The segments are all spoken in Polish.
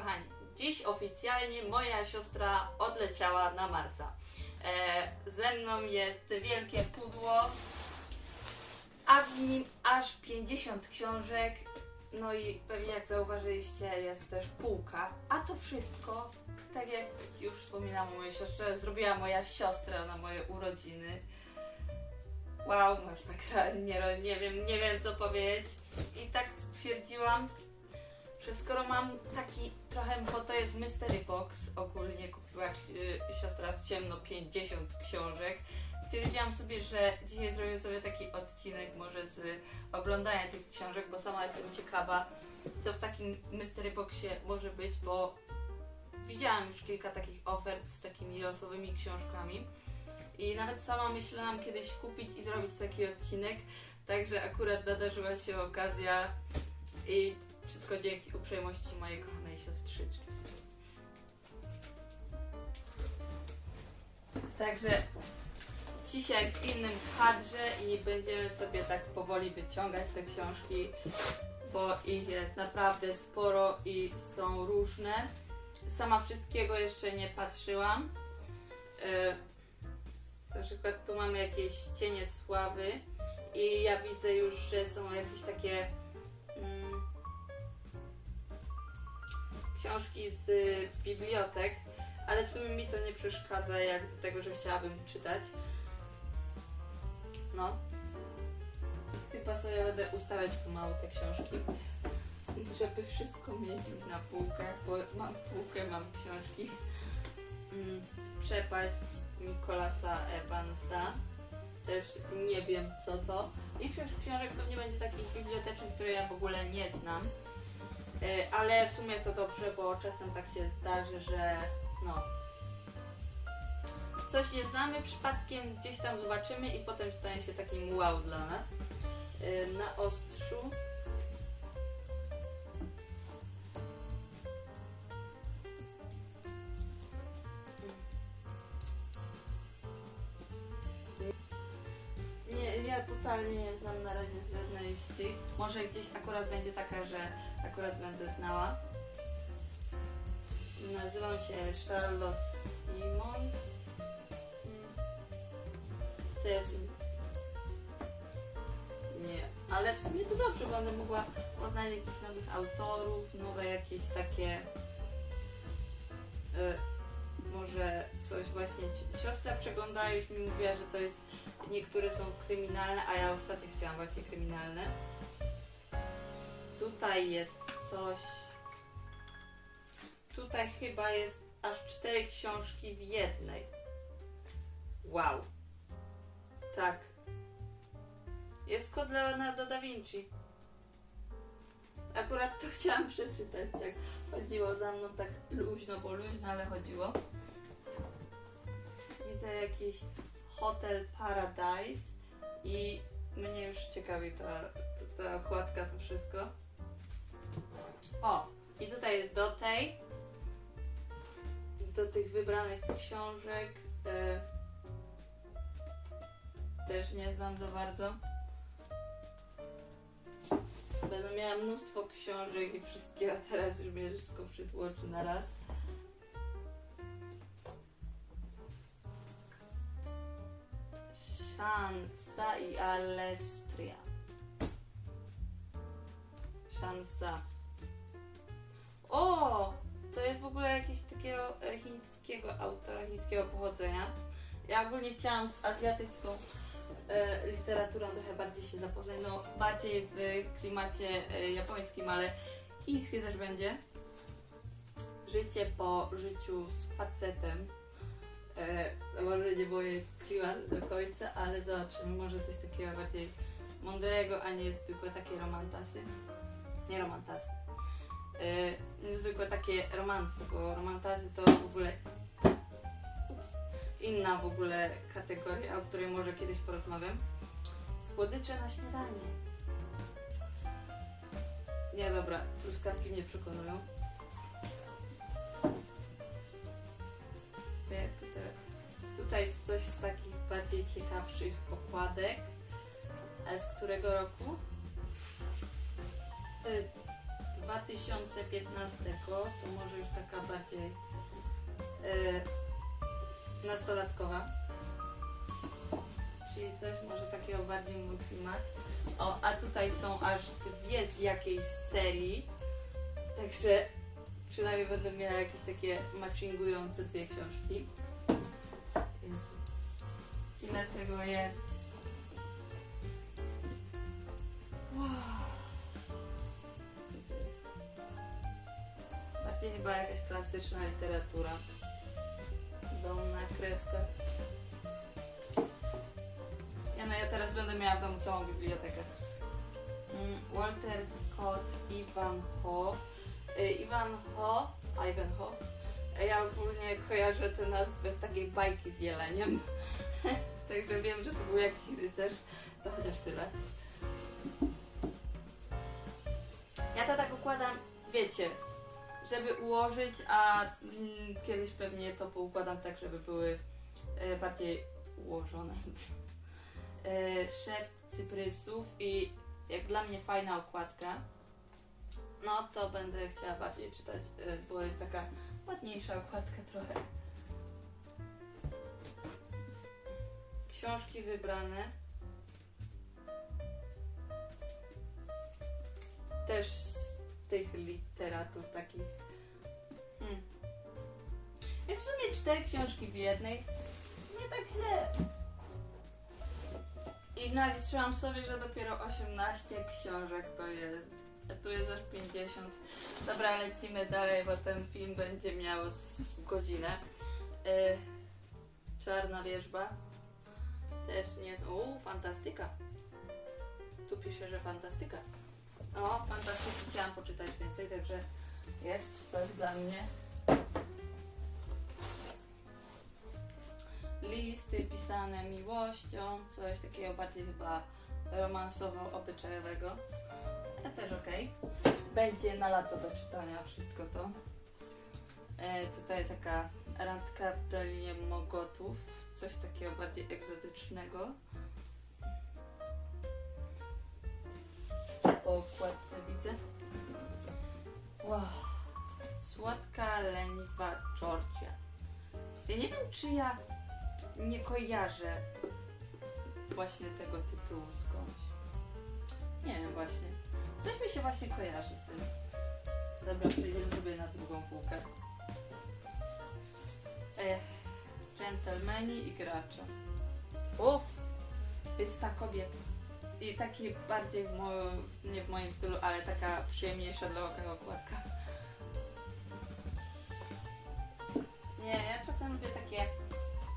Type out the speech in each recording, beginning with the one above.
kochani, dziś oficjalnie moja siostra odleciała na Marsa. E, ze mną jest wielkie pudło, a w nim aż 50 książek. No i pewnie jak zauważyliście, jest też półka. A to wszystko, tak jak już wspominałam mojej siostrze, zrobiła moja siostra na moje urodziny. Wow, masakra, nie, nie wiem, nie wiem co powiedzieć. I tak stwierdziłam, że skoro mam taki trochę, bo to jest Mystery Box, ogólnie kupiła y, siostra w ciemno 50 książek. Stwierdziłam sobie, że dzisiaj zrobię sobie taki odcinek może z oglądania tych książek, bo sama jestem ciekawa, co w takim Mystery Boxie może być, bo widziałam już kilka takich ofert z takimi losowymi książkami. I nawet sama myślałam kiedyś kupić i zrobić taki odcinek, także akurat nadarzyła się okazja i wszystko dzięki uprzejmości mojej kochanej siostrzyczki. Także dzisiaj w innym kadrze i będziemy sobie tak powoli wyciągać te książki, bo ich jest naprawdę sporo i są różne. Sama wszystkiego jeszcze nie patrzyłam. Yy, na przykład tu mamy jakieś cienie sławy i ja widzę już, że są jakieś takie książki z y, bibliotek, ale w sumie mi to nie przeszkadza jak do tego, że chciałabym czytać. No. Chyba sobie będę ustawiać pomału te książki, żeby wszystko mieć na półkach, bo mam półkę, mam książki. Mm, Przepaść Nikolasa Evansa. Też nie wiem co to. Większość książek pewnie będzie takich bibliotecznych, które ja w ogóle nie znam. E, Ale w sumie to dobrze, bo czasem tak się zdarzy, że no. Coś nie znamy, przypadkiem gdzieś tam zobaczymy i potem stanie się takim wow dla nas. E, Na ostrzu. Ja totalnie nie znam na razie z żadnej z tych. Może gdzieś akurat będzie taka, że akurat będę znała. Nazywam się Charlotte Simmons. Mm. Też nie, ale w sumie to dobrze, będę mogła poznać jakichś nowych autorów, nowe jakieś takie y, może coś właśnie siostra przeglądała już mi mówiła, że to jest niektóre są kryminalne, a ja ostatnio chciałam właśnie kryminalne. Tutaj jest coś. Tutaj chyba jest aż cztery książki w jednej. Wow. Tak. Jest kod Leonardo da Vinci. Akurat to chciałam przeczytać, tak chodziło za mną tak luźno, bo luźno, ale chodziło. Widzę jakiś Hotel Paradise i mnie już ciekawi ta, ta, ta okładka, to wszystko. O, i tutaj jest do tej, do tych wybranych książek. E, też nie znam za bardzo. Będę miała mnóstwo książek i wszystkiego, a teraz już mnie wszystko przytłoczy na raz. Szansa i Alestria. Szansa. O! To jest w ogóle jakiegoś takiego e, chińskiego autora, chińskiego pochodzenia. Ja ogólnie chciałam z azjatycką e, literaturą trochę bardziej się zapoznać, no bardziej w klimacie e, japońskim, ale chińskie też będzie. Życie po życiu z facetem. E, może nie moje klimat do końca, ale zobaczymy, może coś takiego bardziej mądrego, a nie zwykłe takie romantasy. Nie romantasy. E, nie zwykłe takie romanse, bo romantasy to w ogóle inna w ogóle kategoria, o której może kiedyś porozmawiam. Słodycze na śniadanie. Nie, dobra, truskawki mnie przekonują. Coś z takich bardziej ciekawszych okładek. A z którego roku? Y, 2015, to może już taka bardziej e, nastolatkowa. Czyli coś może takiego bardziej mój klimat. O, a tutaj są aż dwie z jakiejś serii. Także przynajmniej będę miała jakieś takie matchingujące dwie książki. Jezu. Ile tego jest? Wow. Bardziej chyba jakaś klasyczna literatura. Dom na. Ja no ja teraz będę miała w domu całą bibliotekę. Mm, Walter Scott, Ivan Ho. Y, Ivan Ho, Ivan Ho. Y, Ja ogólnie kojarzę te nazwy z takiej bajki z jeleniem. Wiem, że to był jakiś rycerz. To chociaż tyle. Ja to tak układam, wiecie, żeby ułożyć, a mm, kiedyś pewnie to poukładam tak, żeby były e, bardziej ułożone. e, szept cyprysów i jak dla mnie fajna okładka, no to będę chciała bardziej czytać, e, bo jest taka ładniejsza okładka trochę. Książki wybrane. Też z tych literatur takich. Hmm. Ja w sumie cztery książki w jednej. Nie tak źle. I naliczyłam sobie, że dopiero 18 książek to jest. A tu jest aż 50. Dobra, lecimy dalej, bo ten film będzie miał godzinę. Y, Czarna wierzba. Też nie jest. Uuu, fantastyka. Tu pisze, że fantastyka. O, fantastyki chciałam poczytać więcej, także jest coś dla mnie. Listy pisane miłością, coś takiego bardziej chyba romansowo-obyczajowego. Ale też okej. Będzie na lato do czytania wszystko to. E, tutaj taka randka w Dolinie Mogotów. Coś takiego bardziej egzotycznego. Po okładce widzę. Wow. Słodka, leniwa Georgia. Ja nie wiem, czy ja nie kojarzę właśnie tego tytułu skądś. Nie wiem właśnie. Coś mi się właśnie kojarzy z tym. Dobra, przejdziemy sobie na drugą półkę. Ech, dżentelmeni i gracze. Uff, wyspa kobiet. I taki bardziej w nie w moim stylu, ale taka przyjemniejsza dla oka okładka. Nie, ja czasem lubię takie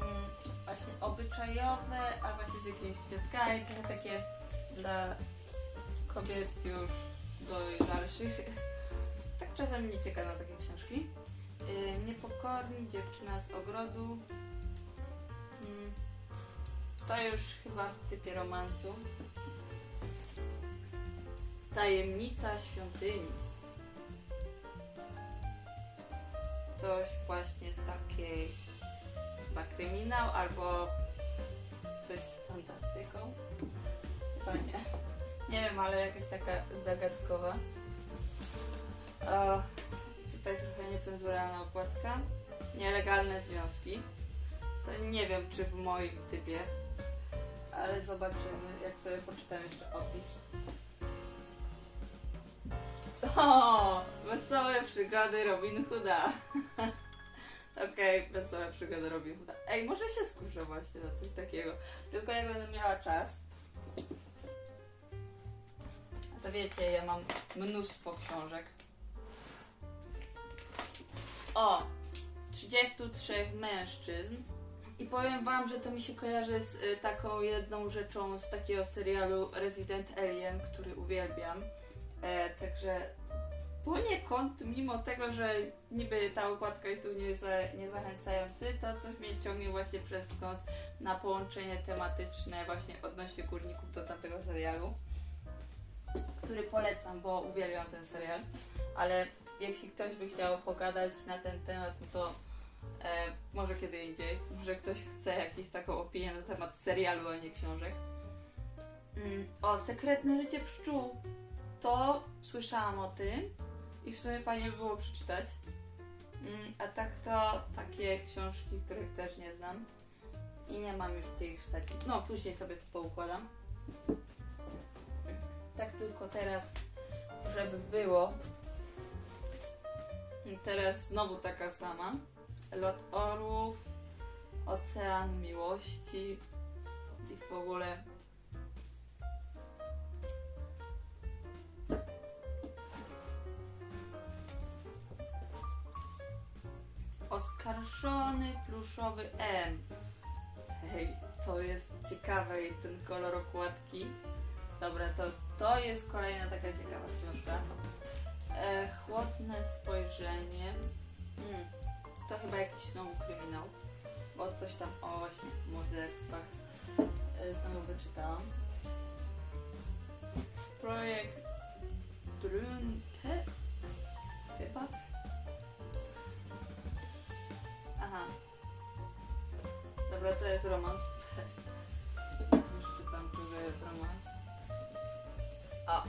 mm, właśnie obyczajowe, a właśnie z jakimiś kwiatkami, trochę takie dla kobiet już dojrzalszych. Tak czasem mnie cieka na takie książki. Yy, Niepokorni dziewczyna z ogrodu. Mm, To już chyba w typie romansu. Tajemnica świątyni. Coś właśnie z takiej chyba kryminał albo coś z fantastyką. Chyba nie. Nie wiem, ale jakaś taka zagadkowa. Niecenzuralna okładka. Nielegalne związki. To nie wiem, czy w moim typie, ale zobaczymy, jak sobie poczytam jeszcze opis. O, wesołe przygody Robin Hooda. Okej, wesołe przygody Robin Hooda. Ej, może się skuszę właśnie na coś takiego. Tylko jak będę miała czas. A to wiecie, ja mam mnóstwo książek. O! 33 mężczyzn. I powiem wam, że to mi się kojarzy z y, taką jedną rzeczą z takiego serialu Resident Alien, który uwielbiam. E, także poniekąd, mimo tego, że niby ta okładka jest tu nie, za, nie zachęcający, to coś mnie ciągnie właśnie przez skąd na połączenie tematyczne właśnie odnośnie górników do tamtego serialu, który polecam, bo uwielbiam ten serial, ale jeśli ktoś by chciał pogadać na ten temat, no to e, może kiedy indziej, może ktoś chce jakąś taką opinię na temat serialu, a nie książek. Mm, o, sekretne życie pszczół to słyszałam o tym, i w sumie fajnie by było przeczytać. Mm, a tak to takie książki, których też nie znam i nie mam już gdzie ich wsadzić. No, później sobie to poukładam. Tak tylko teraz, żeby było. Teraz znowu taka sama. Lot orłów, ocean miłości i w ogóle. Oskarżony pluszowy M. Hej, to jest ciekawe i ten kolor okładki. Dobra, to, to jest kolejna taka ciekawa książka. E, chłodne spojrzenie. Hmm, to chyba jakiś znowu kryminał. Bo coś tam o właśnie morderstwach e, znowu wyczytałam. Projekt Brunte? Chyba? Aha. Dobra, to jest romans. Już czytam, że jest romans. O,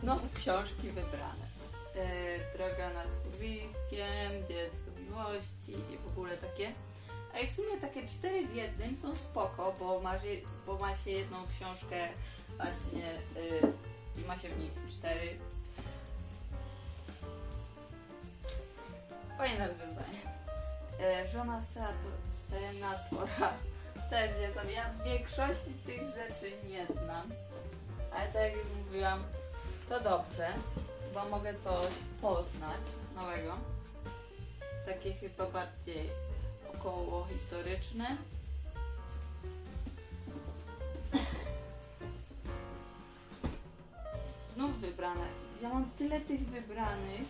znowu książki wybrane. E, droga nad urwiskiem, dziecko miłości i w ogóle takie. A i w sumie takie cztery w jednym są spoko, bo ma, bo ma się jedną książkę właśnie y, i ma się w nich cztery. Fajne rozwiązanie. E, żona senato- senatora też nie znam. Ja większości tych rzeczy nie znam. Ale tak jak mówiłam, to dobrze, bo mogę coś poznać nowego. Takie chyba bardziej około historyczne. Znów wybrane. Ja mam tyle tych wybranych.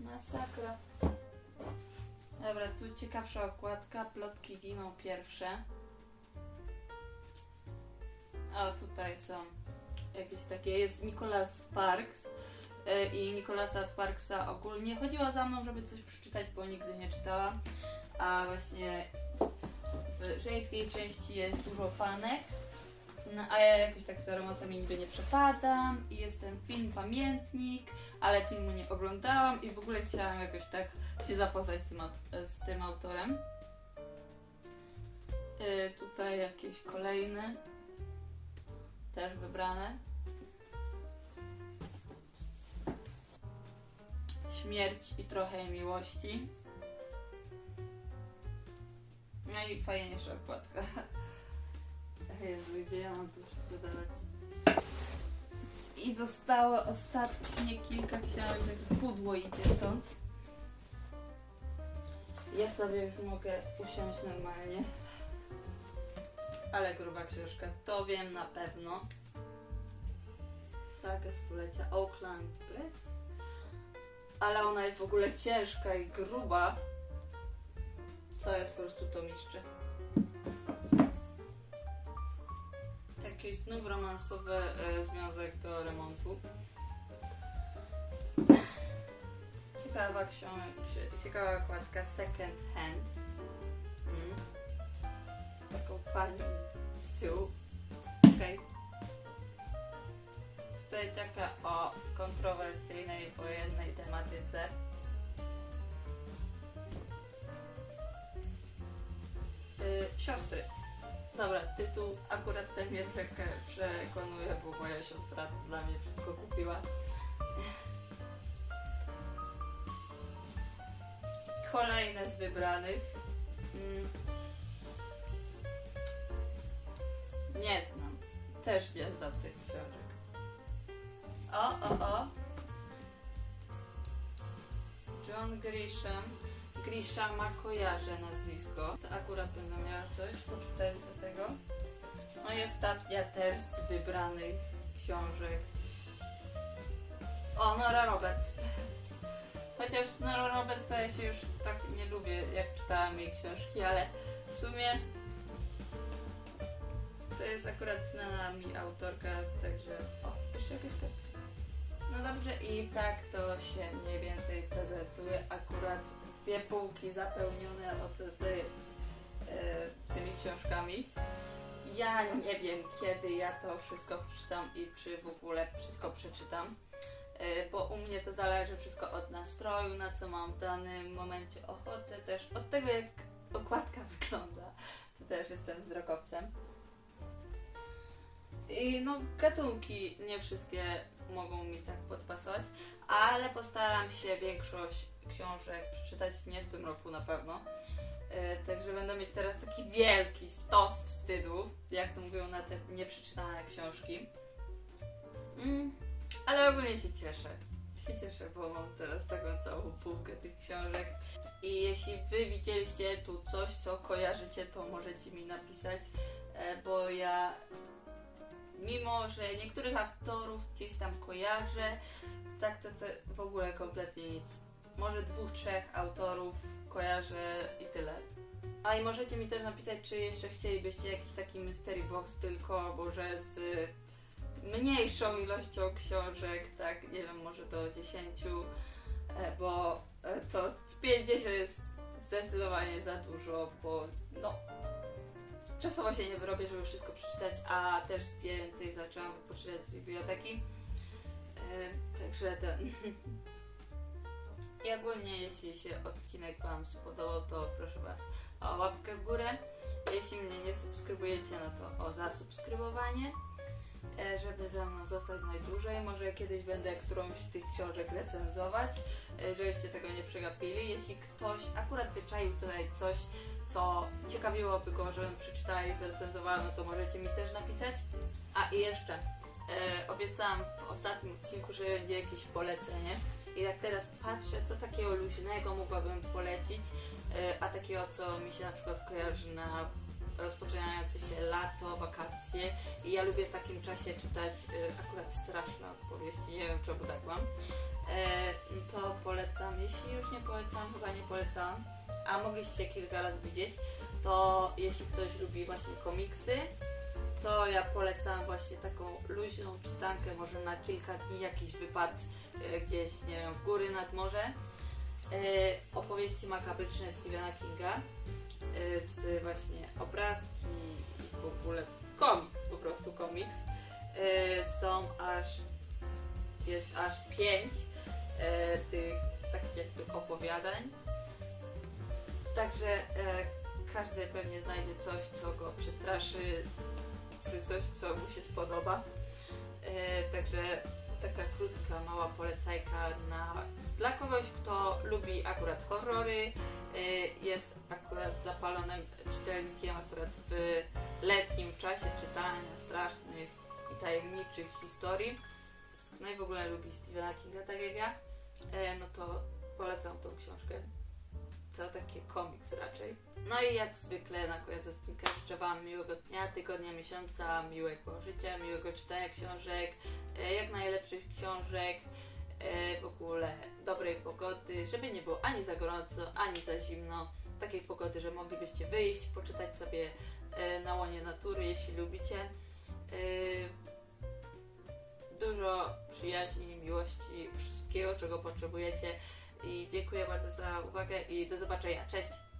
Masakra. Dobra, tu ciekawsza okładka. Plotki giną pierwsze. O, tutaj są jakieś takie. Jest Nicholas Sparks. e, I Nicholasa Sparksa ogólnie chodziło za mną, żeby coś przeczytać, bo nigdy nie czytałam. A właśnie w żeńskiej części jest dużo fanek. No, a ja jakoś tak za romansami niby nie przepadam i jest ten film Pamiętnik, ale filmu nie oglądałam i w ogóle chciałam jakoś tak się zapoznać z tym, z tym autorem. Y, tutaj jakieś kolejne, też wybrane. Śmierć i trochę miłości. No i fajniejsza okładka. Jezu, gdzie ja mam to wszystko dawać? I zostało ostatnie kilka książek. Pudło idzie stąd. Ja sobie już mogę usiąść normalnie. Ale gruba książka, to wiem na pewno. Saga stulecia Oakland Press. Ale ona jest w ogóle ciężka i gruba. To jest po prostu tomiszcze. Jakiś znów romansowy e, związek do remontu. Ciekawa książka, ciekawa okładka Second Hand. Mm. Taką panią z tyłu. Okej. Tutaj taka o kontrowersyjnej wojennej tematyce. Y, siostry. Dobra, tytuł akurat mnie trochę przekonuje, bo moja siostra dla mnie wszystko kupiła. Kolejne z wybranych. Mm. Nie znam. Też nie znam tych książek. O, o, o. John Grisham. Grishama kojarzę nazwisko. To akurat będę miała coś poczytać do tego. No i ostatnia też z wybranych książek. O, Nora Roberts. Chociaż to ja się już tak nie lubię, jak czytałam jej książki, ale w sumie to jest akurat znana mi autorka, także... O, jeszcze jakaś kartka. No dobrze, i tak to się mniej więcej prezentuje. Akurat dwie półki zapełnione od tej e, tymi książkami. Ja nie wiem, kiedy ja to wszystko przeczytam i czy w ogóle wszystko przeczytam, bo u mnie to zależy wszystko od nastroju, na co mam w danym momencie ochotę, też od tego, jak okładka wygląda. To też jestem wzrokowcem. I no, gatunki nie wszystkie mogą mi tak podpasować, ale postaram się większość książek przeczytać nie w tym roku na pewno. E, Także będę mieć teraz taki wielki stos wstydu, jak to mówią na te nieprzeczytane książki. Mm, ale ogólnie się cieszę. Się cieszę, bo mam teraz taką całą półkę tych książek. I jeśli wy widzieliście tu coś, co kojarzycie, to możecie mi napisać, e, bo ja mimo, że niektórych aktorów gdzieś tam kojarzę, tak to, to w ogóle kompletnie nic. Może dwóch, trzech autorów kojarzę i tyle. A i możecie mi też napisać, czy jeszcze chcielibyście jakiś taki mystery box, tylko może z mniejszą ilością książek, tak, nie wiem, może do 10, e, bo e, to z 50 jest zdecydowanie za dużo, bo no czasowo się nie wyrobię, żeby wszystko przeczytać, a też więcej zaczęłam wypoczynać z biblioteki. E, Także ten. I ogólnie, jeśli się odcinek Wam spodobał, to proszę Was o łapkę w górę. Jeśli mnie nie subskrybujecie, no to o zasubskrybowanie, żeby ze mną zostać najdłużej. Może kiedyś będę którąś z tych książek recenzować, e, żebyście tego nie przegapili. Jeśli ktoś akurat wyczaił tutaj coś, co ciekawiłoby go, żebym przeczytała i zrecenzowała, no to możecie mi też napisać. A i jeszcze, e, obiecałam w ostatnim odcinku, że będzie jakieś polecenie. I jak teraz patrzę, co takiego luźnego mogłabym polecić, e, a takiego, co mi się na przykład kojarzy na rozpoczynające się lato, wakacje. I ja lubię w takim czasie czytać e, akurat straszne opowieści, nie wiem czemu tak mam, e, to polecam, jeśli już nie polecam, chyba nie polecam, a mogliście kilka razy widzieć, to jeśli ktoś lubi właśnie komiksy, to ja polecam właśnie taką luźną czytankę, może na kilka dni jakiś wypad e, gdzieś, nie wiem, w góry nad morze. E, opowieści makabryczne Stephena Kinga z właśnie obrazki i w ogóle komiks, po prostu komiks. E, są aż, jest aż pięć e, tych takich jakby opowiadań. Także każdy pewnie znajdzie coś, co go przestraszy, czy coś, co mu się spodoba. Także taka krótka, mała polecajka na, dla kogoś, kto lubi akurat horrory, e, jest akurat zapalonym czytelnikiem akurat w letnim czasie czytania strasznych i tajemniczych historii. No i w ogóle lubi Stephena Kinga, tak jak ja, e, no to polecam tą książkę. To taki komiks raczej. No i jak zwykle na koniec odcinka życzę Wam miłego dnia, tygodnia, miesiąca, miłego życia, miłego czytania książek, e, jak najlepszych książek, e, w ogóle dobrej pogody, żeby nie było ani za gorąco, ani za zimno. Takiej pogody, że moglibyście wyjść, poczytać sobie e, na łonie natury, jeśli lubicie. Dużo przyjaźni, miłości, wszystkiego, czego potrzebujecie. I dziękuję bardzo za uwagę i do zobaczenia. Cześć!